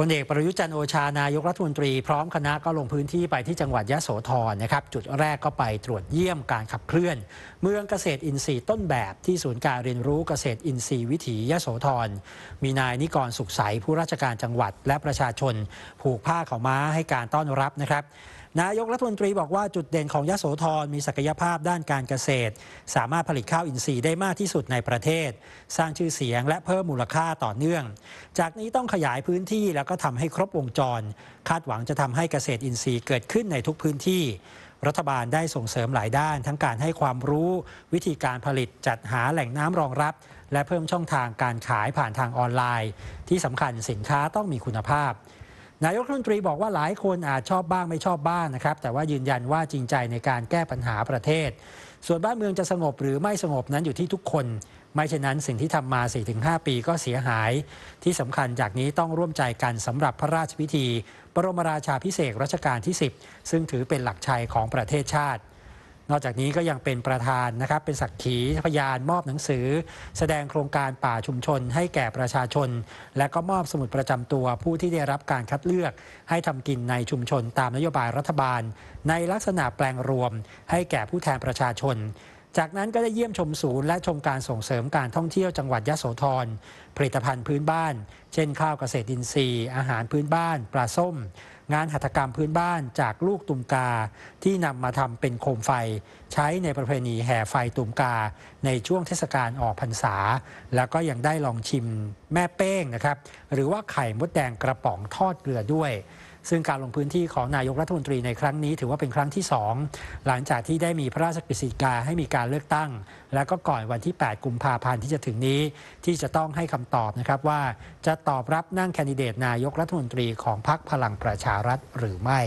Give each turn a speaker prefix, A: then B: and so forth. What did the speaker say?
A: พลเอกประยุจันโอชานายกรัฐมนตรีพร้อมคณะก็ลงพื้นที่ไปที่จังหวัดยะโสธรนะครับจุดแรกก็ไปตรวจเยี่ยมการขับเคลื่อน เมืองเกษตรอินทรีย์ต้นแบบที่ศูนย์การเรียนรู้เกษตรอินทรีย์วิถียะโสธรมีนายนิกรสุขใสผู้ราชการจังหวัดและประชาชน ผูกผ้าขาวม้าให้การต้อนรับนะครับ นายกรัฐมนตรีบอกว่าจุดเด่นของยะโสธรมีศักยภาพด้านการเกษตร สามารถผลิตข้าวอินทรีย์ได้มากที่สุดในประเทศ สร้างชื่อเสียงและเพิ่มมูลค่าต่อเนื่อง จากนี้ต้องขยายพื้นที่แล้วก็ทำให้ครบวงจร คาดหวังจะทำให้เกษตรอินทรีย์เกิดขึ้นในทุกพื้นที่ รัฐบาลได้ส่งเสริมหลายด้าน ทั้งการให้ความรู้ วิธีการผลิตจัดหาแหล่งน้ำรองรับ และเพิ่มช่องทางการขายผ่านทางออนไลน์ ที่สำคัญสินค้าต้องมีคุณภาพ นายกรัฐมนตรีบอกว่าหลายคนอาจชอบบ้างไม่ชอบบ้างนะครับ แต่ว่ายืนยันว่าจริงใจในการแก้ปัญหาประเทศ ส่วนบ้านเมืองจะสงบหรือไม่สงบนั้นอยู่ที่ทุกคน ไม่เช่นนั้นสิ่งที่ทำมา 4-5 ปีก็เสียหาย ที่สำคัญจากนี้ต้องร่วมใจกันสำหรับพระราชพิธี บรมราชาพิเศษรัชกาลที่ 10 ซึ่งถือเป็นหลักชัยของประเทศชาติ นอกจากนี้ก็ยังเป็นประธานนะครับเป็นสักขีพยานมอบหนังสือ แสดงโครงการป่าชุมชนให้แก่ประชาชน และก็มอบสมุดประจำตัวผู้ที่ได้รับการคัดเลือก ให้ทำกินในชุมชนตามนโยบายรัฐบาล ในลักษณะแปลงรวม ให้แก่ผู้แทนประชาชนจากนั้นก็ได้เยี่ยมชมศูนย์และชมการส่งเสริมการท่องเที่ยวจังหวัดยะโสธรผลิตภัณฑ์พื้นบ้าน เช่นข้าวเกษตรอินทรีย์อาหารพื้นบ้าน ปลาส้ม งานหัตถกรรมพื้นบ้านจากลูกตุมกา ที่นำมาทำเป็นโคมไฟ ใช้ในประเพณีแห่ไฟตุมกา ในช่วงเทศกาลออกพรรษา แล้วก็ยังได้ลองชิมแม่เป้งนะครับ หรือว่าไข่มดแดงกระป๋องทอดเกลือด้วย ซึ่งการลงพื้นที่ของนายกรัฐมนตรีในครั้งนี้ถือว่าเป็นครั้งที่ 2 หลังจากที่ได้มีพระราชกฤษฎีกาให้มีการเลือกตั้ง และก็ก่อนวันที่ 8 กุมภาพันธ์ที่จะถึงนี้ ที่จะต้องให้คำตอบนะครับว่าจะตอบรับนั่งแคนดิเดตนายกรัฐมนตรีของพรรคพลังประชารัฐหรือไม่